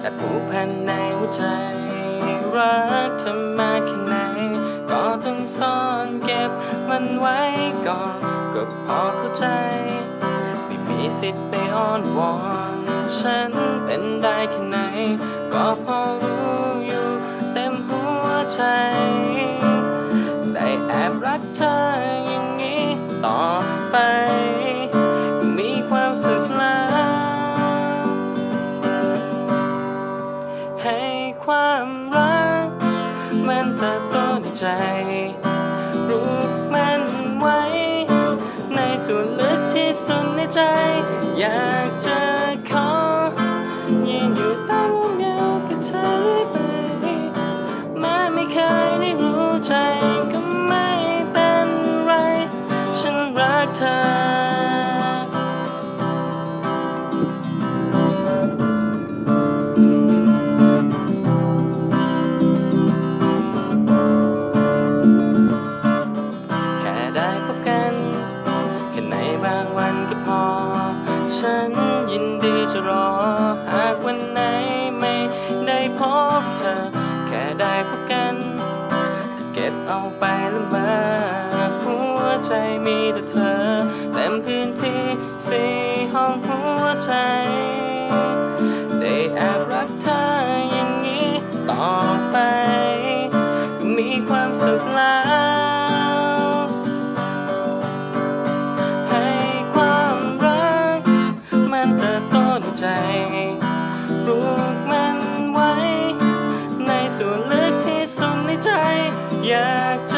แต่ผูกพันในหัวใจ รักเธอมาแค่ไหน ก็ต้องซ่อนเก็บมันไว้ก่อน ก็พอเข้าใจ ไม่มีสิทธิ์ไปอ้อนวอน ฉันเป็นได้แค่ไหน ก็พอรู้อยู่เต็มหัวใจได้แอบรักเธออย่างนี้ต่อไป ต้นใจ รู้มันไว้ ในส่วนลึกที่สุดในใจ อยากจะขอยืนอยู่ตั้มุมเดียวกับเธอไปแม้ไม่เคยได้รู้ใจก็ไม่เป็นไร ฉันรักเธอ องไปแล้วมาหัวใจมีแต่เธอ เต็มพื้นที่สี่ห้องหัวใจ ได้แอบรักเธออย่างนี้ต่อไป มีความสุขแล้วให้ความรัก มันเติบโตในใจ อยากจะ